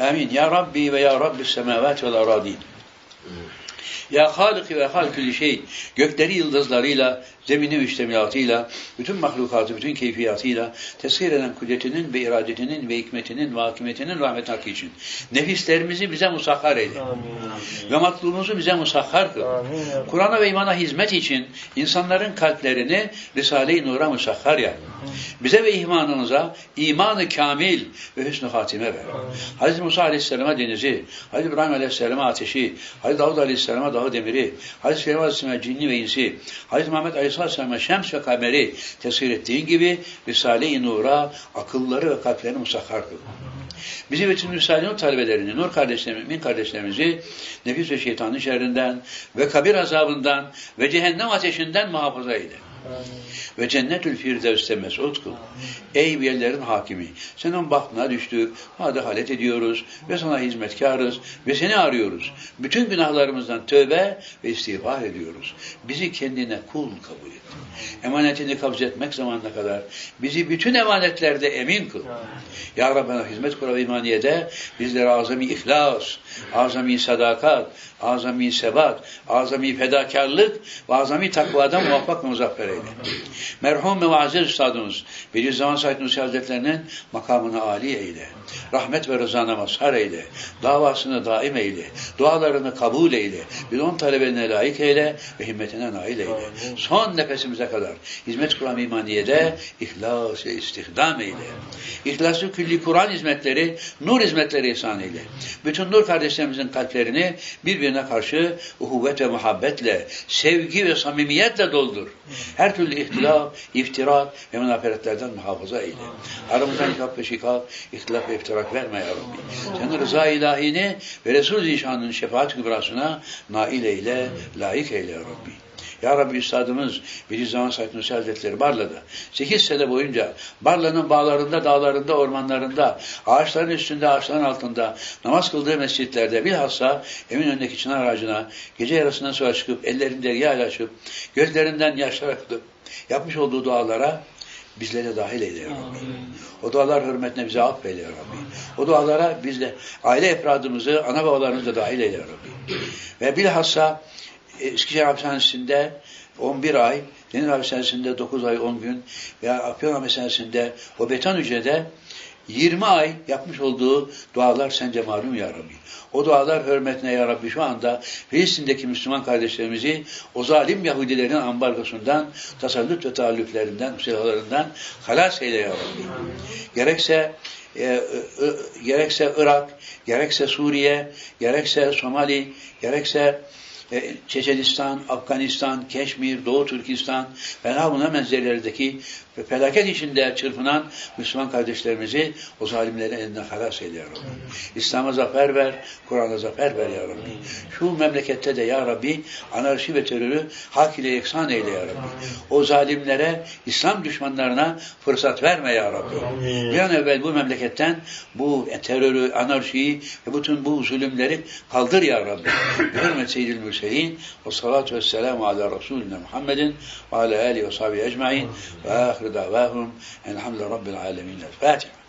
Amin. Ya Rabbi ve Ya Rabbi semavati vel aradin. Ya Halık ve Halkül şey, gökleri yıldızlarıyla, zemini müştemilatıyla, bütün mahlukatı, bütün keyfiyatıyla tesir eden kudretinin ve iradetinin ve hikmetinin ve hakimiyetinin rahmet hakkı için. Nefislerimizi bize musahhar eyle. Amin. Ve matlubumuzu bize musahhar kıl. Amin. Kur'an'a ve imana hizmet için insanların kalplerini Risale-i Nur'a musahhar yap. Bize ve imanımıza imanı kamil ve hüsnü hatime ver. Hz. Musa Aleyhisselam'a denizi, Hz. İbrahim Aleyhisselam'a ateşi, Hz. Davud Aleyhisselam'a dağı demiri, Hz. Süleyman Aleyhisselam'a cinni ve insi, Hz. Muhammed Aleyhisselam'a şems ve kameri tesir ettiğin gibi Risale-i Nur'a akılları ve kalplerini musahhar kıl. Bizi bütün Risale-i talebelerini, Nur kardeşlerimizi, mümin kardeşlerimizi nefis ve şeytanın şerrinden ve kabir azabından ve cehennem ateşinden muhafaza eyle. Ve cennetül firdevste mesut kıl. Ey yerlerin hakimi, senin bahtına düştük, hadi halet ediyoruz ve sana hizmetkarız ve seni arıyoruz. Bütün günahlarımızdan tövbe ve istiğfar ediyoruz. Bizi kendine kul kabul et. Emanetini kabz etmek zamanına kadar bizi bütün emanetlerde emin kıl. Ya Rabbena hizmet kuralı imaniyede bizlere azami ihlas, azami sadakat, azami sebat, azami fedakarlık ve azami takvadan muvaffak muzaffer eyle. Merhum ve aziz üstadımız Bediüzzaman Said Nursi Hazretlerinin makamını âli eyle. Rahmet ve rızana mazhar eyle. Davasını daim eyle. Dualarını kabul eyle. Bir on talebeline layık eyle ve himmetine nail eyle. Son nefesimize kadar hizmet kuran imaniyede ihlas ve istihdam eyle. İhlası külli Kur'an hizmetleri, nur hizmetleri ihsan eyle. Bütün nur kardeşlerimizin kalplerini birbirine karşı uhuvvet ve muhabbetle, sevgi ve samimiyetle doldur. Her türlü ihtilaf, iftirak ve münaferetlerden muhafaza eyle. Aramızdan ikap ve şikaf, ihtilaf ve iftirak verme ya Rabbi. Senin rıza ilahini ve Resul-i şefaat kübrasına nail eyle, layık eyle ya Rabbi. Ya Rabbi Üstadımız Bediüzzaman Said Nursi Hazretleri Barla'da 8 sene boyunca Barla'nın bağlarında, dağlarında, ormanlarında, ağaçların üstünde, ağaçların altında, namaz kıldığı mescitlerde bilhassa Eminönü'ndeki çınar ağacına gece yarısından sonra çıkıp ellerinde yağ açıp gözlerinden yaşlar akıtıp yapmış olduğu dualara bizlere dahil eyle ya Rabbi. O dualar hürmetine bize affeyle ya Rabbi. O dualara biz de aile efradımızı, ana babalarımızı da dahil eyle ya Rabbi. Ve bilhassa Eskişehir Hapishanesi'nde 11 ay, Deniz Hapishanesi'nde 9 ay 10 gün veya Afyon Hapishanesi'nde o beton hücrede 20 ay yapmış olduğu dualar sence malum ya Rabbi. O dualar hürmetine ya Rabbi şu anda Filistin'deki Müslüman kardeşlerimizi o zalim Yahudilerin ambargosundan, tasallut ve taallüplerinden, silahlarından halas eyle ya Rabbi. Gerekse e, e, e, gerekse Irak, gerekse Suriye, gerekse Somali, gerekse e, Çeçenistan, Afganistan, Keşmir, Doğu Türkistan ve buna benzerlerdeki ve felaket içinde çırpınan Müslüman kardeşlerimizi o zalimlerin elinden halas eyle ya Rabbi. İslam'a zafer ver, Kur'an'a zafer ver ya Rabbi. Şu memlekette de ya Rabbi anarşi ve terörü hak ile yeksan eyle ya Rabbi. O zalimlere, İslam düşmanlarına fırsat verme ya Rabbi. Bir an evvel bu memleketten bu terörü, anarşiyi ve bütün bu zulümleri kaldır ya Rabbi. Hürmet seyyidil المرسلين والصلاة والسلام على رسولنا محمد وعلى آله وصحبه أجمعين. وآخر دعواهم الحمد لله رب العالمين. الفاتحة.